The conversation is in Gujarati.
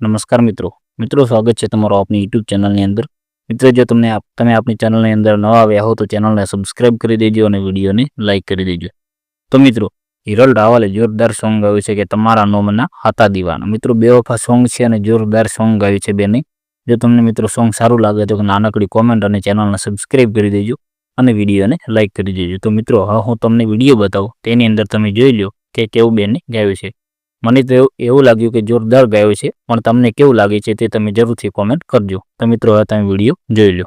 નમસ્કાર મિત્રો. મિત્રો, સ્વાગત છે તમારો આપની યુટ્યુબ ચેનલની અંદર. મિત્રો, જો તમને તમે આપણી ચેનલની અંદર નવા આવ્યા હો તો ચેનલને સબસ્ક્રાઇબ કરી દેજો અને વિડીયોને લાઇક કરી દેજો. તો મિત્રો, હિરલ રાવલે જોરદાર સોંગ ગાયું છે કે તમારા નોમના હતા દીવાના. મિત્રો, બે વફા સોંગ છે અને જોરદાર સોંગ ગાયું છે બેની. જો તમને મિત્રો સોંગ સારું લાગે તો નાનકડી કોમેન્ટ અને ચેનલને સબસ્ક્રાઇબ કરી દેજો અને વિડીયોને લાઇક કરી દેજો. તો મિત્રો, હવે હું તમને વીડિયો બતાવું. તેની અંદર તમે જોઈ લો કે કેવું બેને ગાયું છે. મને તો એવું- લાગ્યું કે જોરદાર ગાયો છે, પણ તમને કેવું લાગે છે તે તમે જરૂરથી કોમેન્ટ કરજો. તો મિત્રો હવે તમે વીડિયો. જોઈ લો.